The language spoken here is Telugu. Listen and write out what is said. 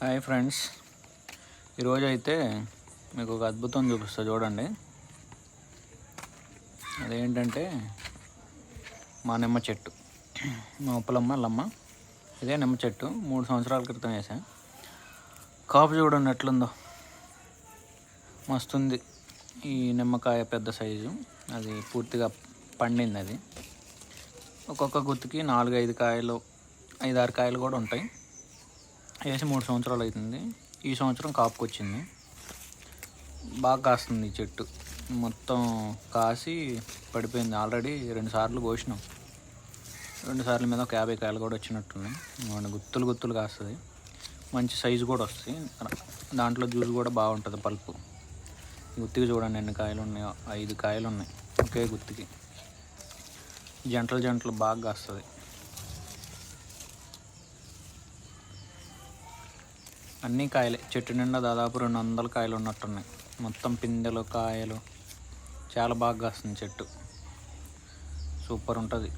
Hi friends. ఈరోజు అయితే మీకు ఒక అద్భుతం చూపిస్తా చూడండి. అదేంటంటే మా నిమ్మ చెట్టు. మా ఉప్పలమ్మ అల్లమ్మ ఇదే నిమ్మ చెట్టు. మూడు సంవత్సరాల క్రితం వేసా. కాపు చూడండి ఎట్లుందో. మస్తుంది. ఈ నిమ్మకాయ పెద్ద సైజు. అది పూర్తిగా పండింది అది ఒక్కొక్క గుత్తికి నాలుగు ఐదు కాయలు ఐదు ఆరు కాయలు కూడా ఉంటాయి. వేసి మూడు సంవత్సరాలు అవుతుంది. ఈ సంవత్సరం కాపుకొచ్చింది. బాగా కాస్తుంది ఈ చెట్టు. మొత్తం కాసి పడిపోయింది. ఆల్రెడీ రెండు సార్లు కోసినాం. రెండు సార్లు మీద ఒక యాభై కాయలు కూడా వచ్చినట్టున్నాయి. గుత్తులు గుత్తులు కాస్తుంది. మంచి సైజు కూడా వస్తుంది. దాంట్లో జ్యూస్ కూడా బాగుంటుంది పల్పు. గుత్తికి చూడండి ఎన్ని కాయలు ఉన్నాయో. ఐదు కాయలు ఉన్నాయి ఒకే గుత్తికి. జంటలు జంటలు బాగా కాస్తుంది. అన్నీ కాయలే. చెట్టు నిండా దాదాపు రెండు వందల కాయలు ఉన్నట్టున్నాయి. మొత్తం పిందెలు కాయలు. చాలా బాగా కాస్తుంది చెట్టు. సూపర్ ఉంటుంది.